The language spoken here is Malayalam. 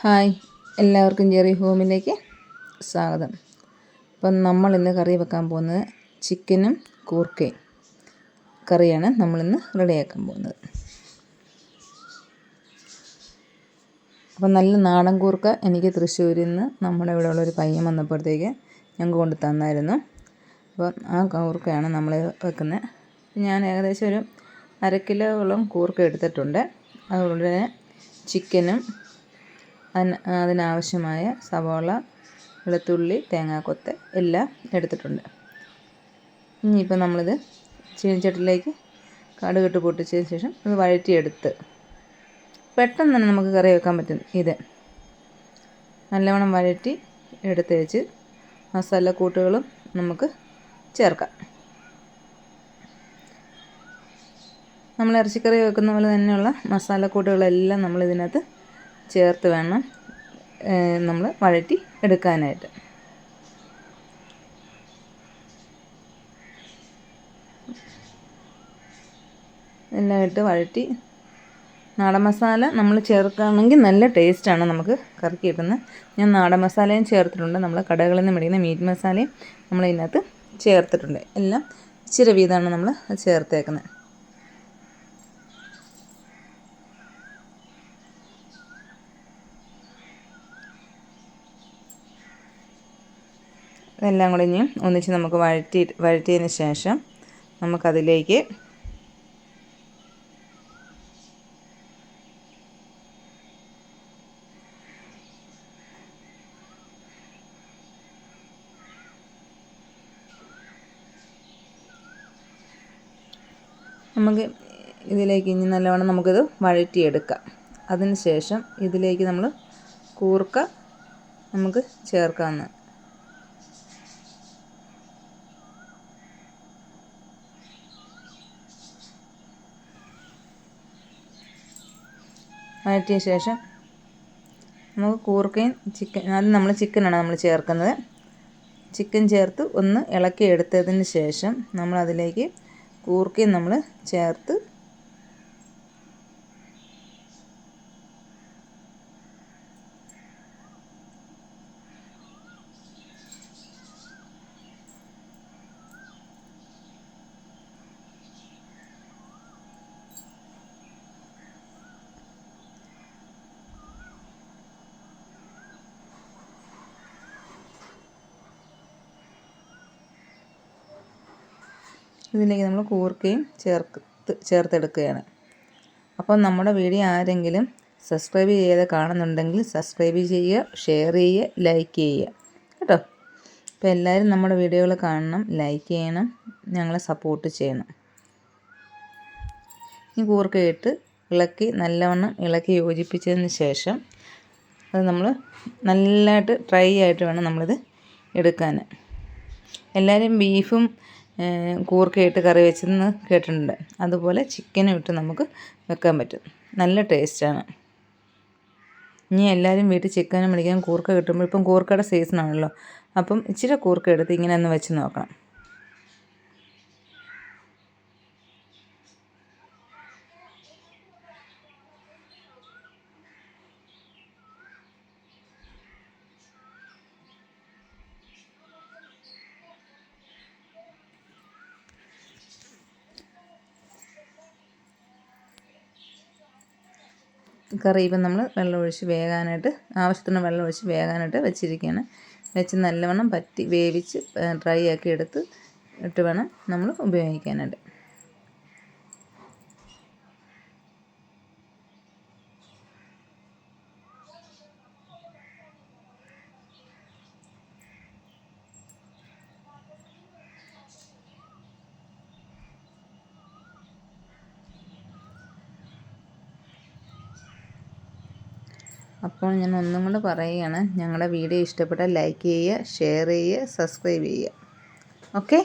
ഹായ് എല്ലാവർക്കും ജെറി ഹോമിലേക്ക് സ്വാഗതം. അപ്പം നമ്മൾ ഇന്ന് കറി വെക്കാൻ പോകുന്നത് ചിക്കനും കൂർക്കയും കറിയാണ് നമ്മളിന്ന് റെഡിയാക്കാൻ പോകുന്നത്. അപ്പം നല്ല നാടൻ കൂർക്ക എനിക്ക് തൃശ്ശൂരിൽ നിന്ന് നമ്മുടെ ഇവിടെ ഉള്ളൊരു പയ്യൻ വന്നപ്പോഴത്തേക്ക് ഞങ്ങൾക്ക് കൊണ്ട് തന്നായിരുന്നു. അപ്പം ആ കൂർക്കയാണ് നമ്മൾ വെക്കുന്നത്. ഞാൻ ഏകദേശം ഒരു അര കിലോളം കൂർക്ക എടുത്തിട്ടുണ്ട്. തന്നെ ചിക്കനും അതിന് അതിനാവശ്യമായ സവോള വെളുത്തുള്ളി തേങ്ങാക്കൊത്ത് എല്ലാം എടുത്തിട്ടുണ്ട്. ഇനിയിപ്പോൾ നമ്മളിത് ചീനിച്ചട്ടിലേക്ക് കടുകിട്ട് പൊട്ടിച്ചതിന് ശേഷം ഇത് വഴറ്റിയെടുത്ത് പെട്ടെന്ന് തന്നെ നമുക്ക് കറി വെക്കാൻ പറ്റും ഇത്. നല്ലവണ്ണം വഴറ്റി എടുത്ത് വെച്ച് മസാലക്കൂട്ടുകളും നമുക്ക് ചേർക്കാം. നമ്മൾ ഇറച്ചിക്കറി വെക്കുന്ന പോലെ തന്നെയുള്ള മസാലക്കൂട്ടുകളെല്ലാം നമ്മൾ ഇതിനകത്ത് ചേർത്ത് വേണം. നമ്മൾ വഴറ്റി എടുക്കാനായിട്ട്. എല്ലാം ഇട്ട് വഴറ്റി. നാടൻ മസാല നമ്മൾ ചേർക്കുകയാണെങ്കിൽ നല്ല ടേസ്റ്റാണ് നമുക്ക് കറിക്ക് കിട്ടുന്നത്. ഞാൻ നാടൻ മസാലയും ചേർത്തിട്ടുണ്ട്. നമ്മൾ കടകളിൽ നിന്ന് മേടിക്കുന്ന മീറ്റ് മസാലയും നമ്മൾ ഇതിനകത്ത് ചേർത്തിട്ടുണ്ട്. എല്ലാം ഇച്ചിരി വീതമാണ് നമ്മൾ ചേർത്തേക്കുന്നത്. ഇതെല്ലാം കൂടി ഇനി ഒന്നിച്ച് നമുക്ക് വഴറ്റി വഴറ്റിയതിന് ശേഷം നമുക്കതിലേക്ക് നമുക്ക് ഇതിലേക്ക് ഇനി നല്ലവണ്ണം നമുക്കിത് വഴറ്റിയെടുക്കാം. അതിന് ശേഷം ഇതിലേക്ക് നമ്മൾ കൂർക്ക നമുക്ക് ചേർക്കാവുന്ന വഴറ്റിയ ശേഷം നമുക്ക് കൂർക്കയും ചിക്കൻ അത് നമ്മൾ ചിക്കനാണ് നമ്മൾ ചേർക്കുന്നത്. ചിക്കൻ ചേർത്ത് ഒന്ന് ഇളക്കി എടുത്തതിന് ശേഷം നമ്മളതിലേക്ക് കൂർക്കയും നമ്മൾ ചേർത്ത് ഇതിലേക്ക് നമ്മൾ കൂർക്കയും ചേർത്ത് ചേർത്തെടുക്കുകയാണ്. അപ്പം നമ്മുടെ വീഡിയോ ആരെങ്കിലും സബ്സ്ക്രൈബ് ചെയ്ത് കാണുന്നുണ്ടെങ്കിൽ സബ്സ്ക്രൈബ് ചെയ്യുക ഷെയർ ചെയ്യുക ലൈക്ക് ചെയ്യുക. കേട്ടോ? അപ്പോൾ എല്ലാവരും നമ്മുടെ വീഡിയോകൾ കാണണം ലൈക്ക് ചെയ്യണം ഞങ്ങളെ സപ്പോർട്ട് ചെയ്യണം. ഈ കൂർക്കയിട്ട് ഇളക്കി നല്ലവണ്ണം ഇളക്കി യോജിപ്പിച്ചതിന് ശേഷം അത് നമ്മൾ നല്ലതായിട്ട് ഡ്രൈ ആയിട്ട് വേണം നമ്മളിത് എടുക്കാൻ. എല്ലാവരും ബീഫും കൂർക്കയിട്ട് കറി വെച്ചെന്ന് കേട്ടിട്ടുണ്ട്. അതുപോലെ ചിക്കനും ഇട്ട് നമുക്ക് വെക്കാൻ പറ്റും. നല്ല ടേസ്റ്റാണ് ഇനി എല്ലാവരും വീട്ടിൽ ചിക്കനും മേടിക്കാൻ കൂർക്ക കിട്ടുമ്പോൾ ഇപ്പം കൂർക്കയുടെ സീസണാണല്ലോ അപ്പം ഇച്ചിരി കൂർക്ക എടുത്ത് ഇങ്ങനെ ഒന്ന് വെച്ച് നോക്കണം. കറി ഇപ്പം നമ്മൾ വെള്ളം ഒഴിച്ച് വേകാനായിട്ട് ആവശ്യത്തിന് വെള്ളം ഒഴിച്ച് വേകാനായിട്ട് വെച്ചിരിക്കുകയാണ്. വെച്ച് നല്ലവണ്ണം പറ്റി വേവിച്ച് ഡ്രൈ ആക്കി എടുത്ത് ഇട്ട് വേണം നമ്മൾ ഉപയോഗിക്കാനായിട്ട്. അപ്പോൾ ഞാൻ ഒന്നും കൂടെ പറയുകയാണ്. ഞങ്ങളുടെ വീഡിയോ ഇഷ്ടപ്പെട്ടാൽ ലൈക്ക് ചെയ്യുക ഷെയർ ചെയ്യുക സബ്സ്ക്രൈബ് ചെയ്യുക. ഓക്കെ